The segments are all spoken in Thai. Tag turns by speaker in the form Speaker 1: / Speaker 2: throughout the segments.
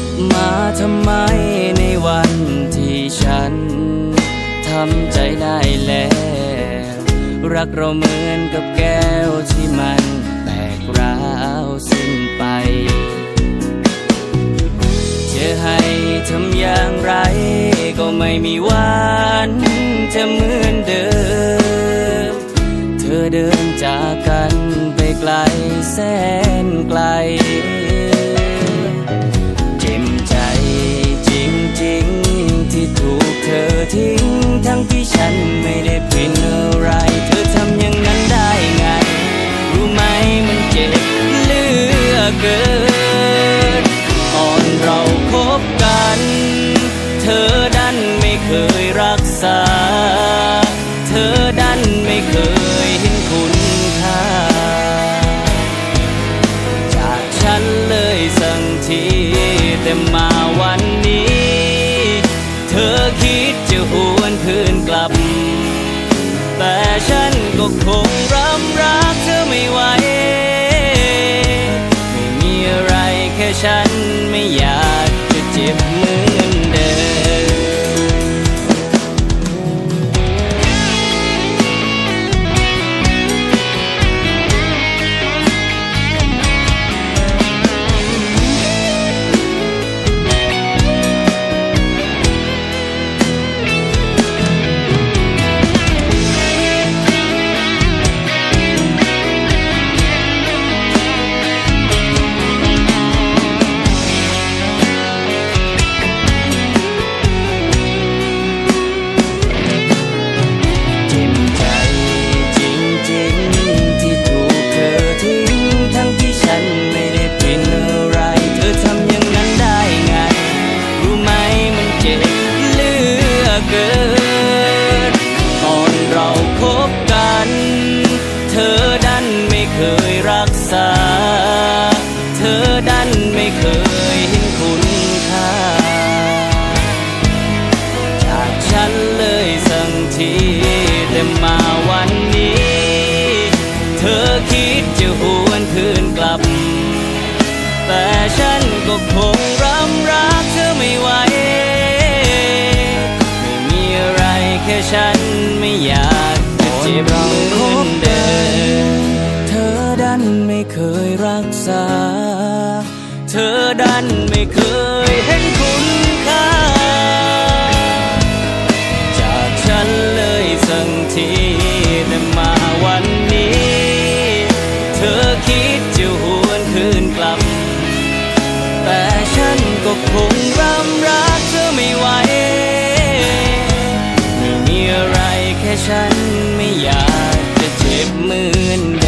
Speaker 1: ลับมาทำไมในวันที่ฉันทำใจได้แล้ว รักเราเหมือนกับแก้วที่มันแตกร้าวสิ้นไปจะให้ทำอย่างไร ก็ไม่มีวันจะเหมือนเดิม เธอเดินจากกันไปไกลแสนไกล รักษา เธอดันไม่เคยเห็นคุณค่า จากฉันเลยสังทีแต่มาวันนี้ เธอคิดจะหวนคืนกลับ แต่ฉันก็คงรำรักเธอไม่ไหวไม่มีอะไรแค่ฉันไม่อยากจะเจ็บเหมือนเดิม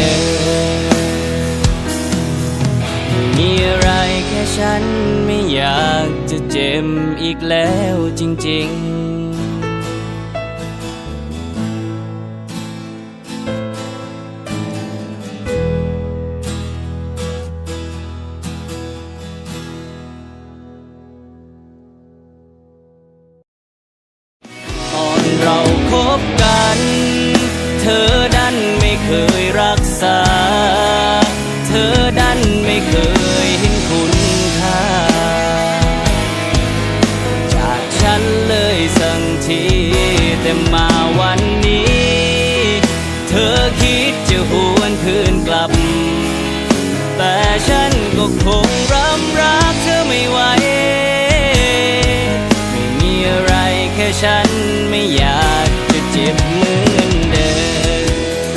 Speaker 1: มีอะไรแค่ฉันไม่อยากจะเจ็บอีกแล้วจริงๆ ตอนเราคบกัน เธอดันไม่เคยรักษา เธอดันไม่เคย วันนี้ เธอคิดจะหวนคืนกลับ แต่ฉันก็คง